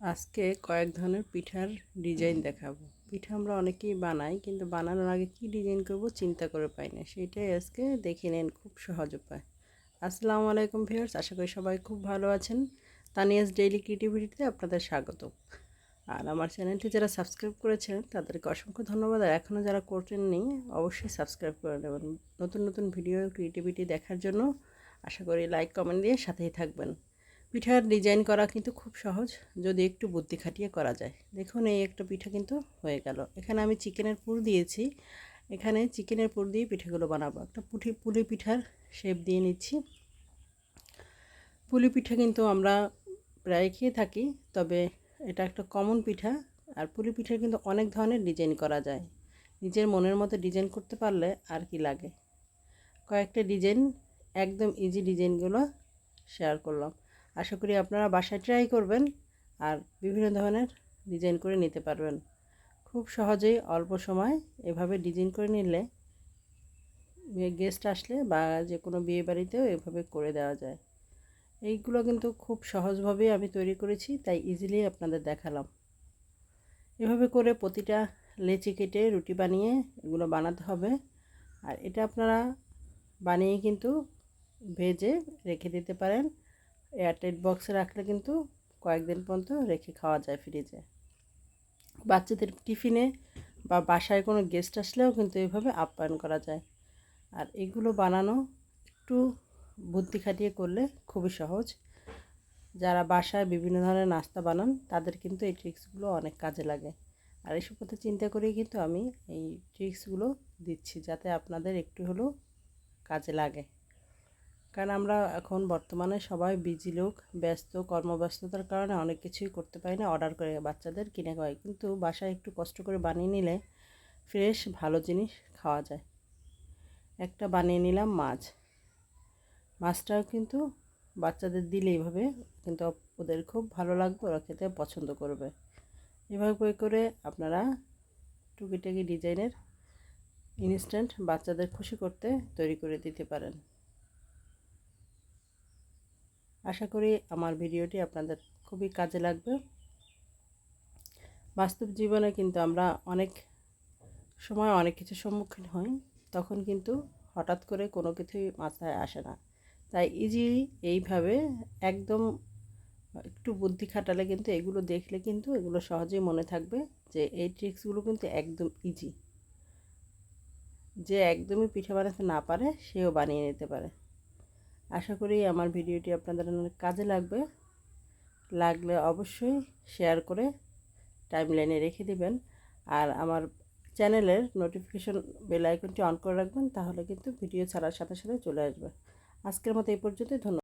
আজকে কয়েক ধরনের পিঠার ডিজাইন দেখাবো। পিঠা আমরা অনেকেই বানাই, কিন্তু বানানোর আগে কি ডিজাইন করব চিন্তা করে পাই না। সেটাই আজকে দেখে নেন খুব সহজ উপায়। আসসালামু আলাইকুম ভিউয়ার্স, আশা করি সবাই খুব ভালো আছেন। তানিয়াস ডেইলি ক্রিয়েটিভিটিতে আপনাদের স্বাগত। আর আমার চ্যানেলটি যারা সাবস্ক্রাইব করেছেন, তাদেরকে অসংখ্য ধন্যবাদ। আর এখনও যারা করছেননি অবশ্যই সাবস্ক্রাইব করে নেবেন। নতুন নতুন ভিডিও ক্রিয়েটিভিটি দেখার জন্য আশা করি লাইক, কমেন্ট দিয়ে সাথেই থাকবেন। পিঠার ডিজাইন করা কিন্তু খুব সহজ, যদি একটু বুদ্ধি খাটিয়ে করা যায়। দেখুন, এই একটা পিঠা কিন্তু হয়ে গেল। এখানে আমি চিকেনের পুর দিয়েছি। এখানে চিকেনের পুর দিয়ে পিঠাগুলো বানাবো। একটা পুঠি, পুলি পিঠার শেপ দিয়ে নিচ্ছি। পুলি পিঠা কিন্তু আমরা প্রায় খেয়ে থাকি, তবে এটা একটা কমন পিঠা, আর পুলি পিঠার কিন্তু অনেক ধরনের ডিজাইন করা যায়। নিজের মনের মতো ডিজাইন করতে পারলে আর কি লাগে। কয়েকটা ডিজাইন একদম ইজি ডিজাইনগুলো শেয়ার করলাম। আশা করি আপনারা বাসায় ট্রাই করবেন আর বিভিন্ন ধরনের ডিজাইন করে নিতে পারবেন। খুব সহজেই অল্প সময় এভাবে ডিজাইন করে নিলে গেস্ট আসলে বা যে কোনো বিয়ে বাড়িতেও এভাবে করে দেওয়া যায়। এইগুলো কিন্তু খুব সহজভাবে আমি তৈরি করেছি, তাই ইজিলি আপনাদের দেখালাম। এভাবে করে প্রতিটা লেচি কেটে রুটি বানিয়ে এগুলো বানাতে হবে। আর এটা আপনারা বানিয়ে কিন্তু ভেজে রেখে দিতে পারেন। এয়ারটাইট বক্সে রাখলে কিন্তু কয়েকদিন পর্যন্ত রেখে খাওয়া যায় ফ্রিজে বাচ্চাদের টিফিনে বা বাসায় কোনো গেস্ট আসলেও কিন্তু এইভাবে আপ্যায়ন করা যায়। আর এগুলো বানানো একটু বুদ্ধি খাটিয়ে করলে খুবই সহজ। যারা বাসায় বিভিন্ন ধরনের নাস্তা বানান, তাদের কিন্তু এই ট্রিক্সগুলো অনেক কাজে লাগে। আর এইসব কথা চিন্তা করেই কিন্তু আমি এই ট্রিক্সগুলো দিচ্ছি, যাতে আপনাদের একটু হলেও কাজে লাগে। কারণ আমরা এখন বর্তমানে সবাই বিজি লোক, ব্যস্ত, কর্মব্যস্ততার কারণে অনেক কিছুই করতে পারি না অর্ডার করে বাচ্চাদের কিনে খাওয়াই। কিন্তু বাসায় একটু কষ্ট করে বানিয়ে নিলে ফ্রেশ ভালো জিনিস খাওয়া যায়। একটা বানিয়ে নিলাম মাছ। মাছটাও কিন্তু বাচ্চাদের দিলে এইভাবে, কিন্তু ওদের খুব ভালো লাগবে, ওরা খেতে পছন্দ করবে। এভাবে করে করে আপনারা টুকিটাকি ডিজাইনের ইনস্ট্যান্ট বাচ্চাদের খুশি করতে তৈরি করে দিতে পারেন। আশা করি আমার ভিডিওটি আপনাদের খুবই কাজে লাগবে। বাস্তব জীবনে কিন্তু আমরা অনেক সময় অনেক কিছুর সম্মুখীন হই, তখন কিন্তু হঠাৎ করে কোনো কিছুই মাথায় আসে না। তাই ইজি এইভাবে একদম একটু বুদ্ধি খাটালে কিন্তু এগুলো দেখলে কিন্তু এগুলো সহজেই মনে থাকবে যে এই ট্রিক্সগুলো কিন্তু একদম ইজি যে একদমই পিঠে বানাতে না পারে, সেও বানিয়ে নিতে পারে। আশা করি আমার ভিডিওটি আপনাদের অনেক কাজে লাগবে। লাগলে অবশ্যই শেয়ার করে টাইম লাইনে রেখে দেবেন। আর আমার চ্যানেলের নোটিফিকেশন বেল আইকনটি অন করে রাখবেন, তাহলে কিন্তু ভিডিও ছাড়ার সাথে সাথে চলে আসবে। আজকের মতো এই পর্যন্তই, ধন্যবাদ।